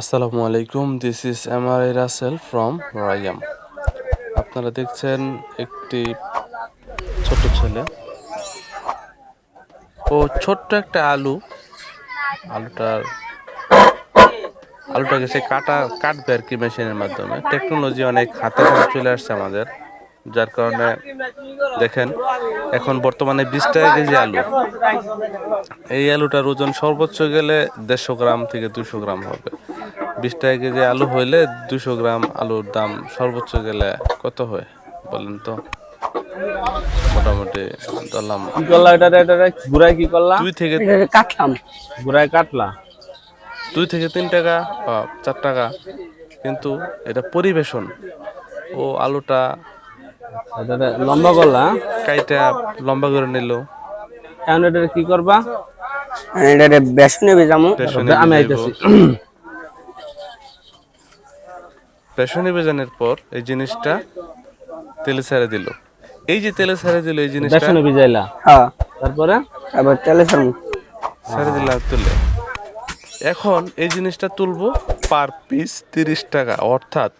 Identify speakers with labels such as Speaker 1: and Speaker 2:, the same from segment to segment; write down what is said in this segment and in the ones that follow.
Speaker 1: আসসালামু আলাইকুম this is M R Rasel from রাইয়াম আপনারা দেখছেন একটি ছোট ছেলে। ও ছোট্ট একটা আলু। আলুটার আলুটাকে সে কাটা কাটবে আর কি মেশিনের মাধ্যমে। টেকনোলজি অনেক হাতে হাতে চলে আসছে আমাদের। যার কারণে দেখেন, এখন বর্তমানে বিশ টাকা কেজি আলু। এই আলুটার ওজন সর্বোচ্চ গেলে দেড়শো গ্রাম থেকে দুশো গ্রাম হবে। বিশ টাকা কেজি আলু হইলে দুশো গ্রাম আলুর দাম সর্বোচ্চ গেলে কত হয় বলেন তো? মোটামুটি ধরলাম
Speaker 2: কি করলা এটা এটা এটা কি করলা?
Speaker 1: দুই থেকে
Speaker 3: কাটলাম।
Speaker 2: গুড়াই কাটলা?
Speaker 1: দুই থেকে তিন টাকা বা চার টাকা। কিন্তু এটা পরিবেশন। ও আলুটা
Speaker 2: লম্বা করলা হ্যাঁ?
Speaker 1: কাইটা লম্বা করে নিল।
Speaker 2: এখন এটা কি করবা?
Speaker 3: এটা এটা বেসনে ভেজামু।
Speaker 2: আমি আইতেছি।
Speaker 1: পেছনে বেজানোর পর এই জিনিসটা তেলে ছেড়ে দিল। এই যে তেলে ছেড়ে দিল এই জিনিসটা
Speaker 2: বেসনে ভিজাইলা
Speaker 3: হ্যাঁ।
Speaker 2: তারপরে?
Speaker 3: তারপর তেলে ছাড়মু
Speaker 1: ছেড়ে দিলাম তুলে। এখন এই জিনিসটা তুলবো পার পিস তিরিশ টাকা অর্থাৎ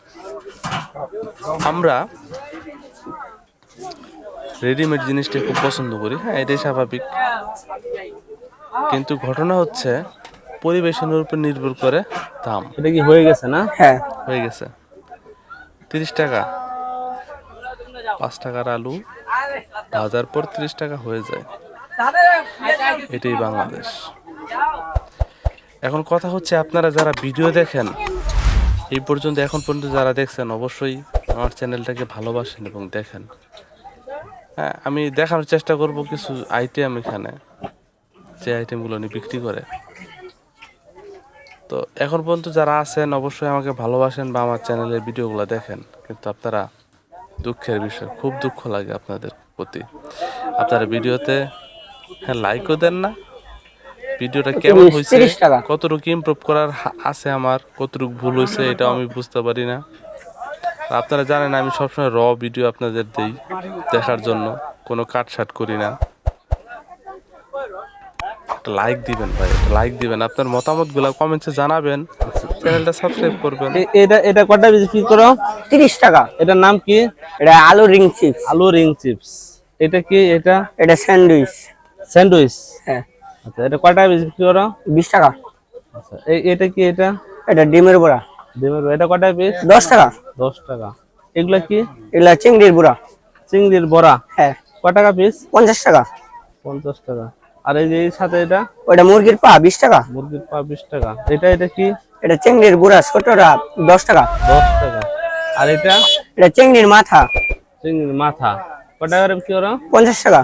Speaker 1: আমরা রেডিমেড জিনিসটা খুব পছন্দ করি। হ্যাঁ এটাই স্বাভাবিক। কিন্তু ঘটনা হচ্ছে পরিবেশনের উপর নির্ভর করে দাম।
Speaker 2: এটা কি হয়ে গেছে না?
Speaker 3: হ্যাঁ।
Speaker 1: হয়ে গেছে। তিরিশ টাকা। পাঁচ টাকার আলু, ভাজার পর তিরিশ টাকা হয়ে যায়। এটাই বাংলাদেশ। এখন কথা হচ্ছে আপনারা যারা ভিডিও দেখেন, এই পর্যন্ত এখন পর্যন্ত যারা দেখছেন, অবশ্যই আমার চ্যানেলটাকে ভালোবাসেন এবং দেখেন। হ্যাঁ আমি দেখানোর চেষ্টা করব কিছু আইটেম এখানে, যে আইটেমগুলো উনি বিক্রি করে। তো এখন পর্যন্ত যারা আছেন অবশ্যই আমাকে ভালোবাসেন বা আমার চ্যানেলের ভিডিওগুলো দেখেন। কিন্তু আপনারা দুঃখের বিষয় খুব দুঃখ লাগে আপনাদের প্রতি। আপনারা ভিডিওতে হ্যাঁ লাইকও দেন না। ভিডিওটা কেমন হয়েছে কতটুকু ইমপ্রুভ করার আছে আমার কতটুকু ভুল হয়েছে এটাও আমি বুঝতে পারি না। আপনারা জানেন আমি সবসময় র ভিডিও আপনাদের দেই দেখার জন্য। কোনো কাট শাট করি না। একটা লাইক দিবেন ভাই একটা লাইক দিবেন। আপনার মতামতগুলো কমেন্টসে জানাবেন। চ্যানেলটা সাবস্ক্রাইব করবেন।
Speaker 2: এটা এটা কটা বিক্রি করো?
Speaker 3: তিরিশ টাকা।
Speaker 2: এটার নাম কি?
Speaker 3: এটা আলু রিং চিপস
Speaker 2: আলু রিং চিপস এটা কি? এটা?
Speaker 3: এটা স্যান্ডউইচ
Speaker 2: স্যান্ডউইচ
Speaker 3: হ্যাঁ।
Speaker 2: আচ্ছা এটা কটা বিক্রি করো?
Speaker 3: বিশ টাকা।
Speaker 2: আচ্ছা এই এটা কি এটা?
Speaker 3: এটা ডিমের বড়া।
Speaker 2: ডিমের এটা কটা পিস
Speaker 3: দশ টাকা।
Speaker 2: দশ টাকা। এগুলা কি?
Speaker 3: এগুলা চিংড়ির বড়া।
Speaker 2: চিংড়ির বড়া।
Speaker 3: হ্যাঁ।
Speaker 2: ক টাকা পিস
Speaker 3: পঞ্চাশ টাকা।
Speaker 2: পঞ্চাশ টাকা। আর এই যে সাথে এটা?
Speaker 3: ওইটা মুরগির পা বিশ টাকা।
Speaker 2: মুরগির পা বিশ টাকা। এটা এটা কি?
Speaker 3: এটা চিংড়ির বুড়া ছোটটা দশ টাকা।
Speaker 2: দশ টাকা। আর এটা?
Speaker 3: এটা চিংড়ির মাথা।
Speaker 2: চিংড়ির মাথা। ক টাকা করে বিক্রি করো?
Speaker 3: পঞ্চাশ টাকা।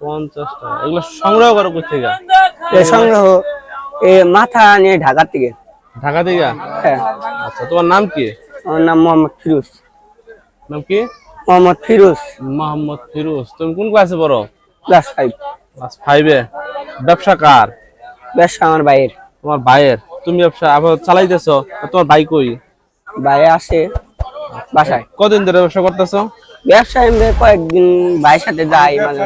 Speaker 2: পঞ্চাশ টাকা। এগুলো সংগ্রহ করো কোথেকে
Speaker 3: এর সংগ্রহ এ মাথা নিয়ে ঢাকার থেকে
Speaker 2: ঢাকা থেকে?
Speaker 3: হ্যাঁ।
Speaker 2: আচ্ছা তোমার নাম কি?
Speaker 3: আমার নাম মোহাম্মদ ফিরোজ।
Speaker 2: নাম কি?
Speaker 3: মোহাম্মদ ফিরোজ।
Speaker 2: মোহাম্মদ ফিরোজ। তুমি কোন ক্লাসে পড়ো?
Speaker 3: ক্লাস ফাইভ
Speaker 2: ক্লাস ফাইভে ব্যবসা কার?
Speaker 3: ব্যবসা আমার ভাইয়ের।
Speaker 2: তোমার ভাইয়ের? তুমি ব্যবসা আবার চালাইতেছো? তোমার ভাই কই?
Speaker 3: ভাই আসে বাসায়।
Speaker 2: কদিন ধরে ব্যবসা করতেছো?
Speaker 3: ব্যবসা এমনি কয়েকদিন ভাইয়ের সাথে যাই মাঝে।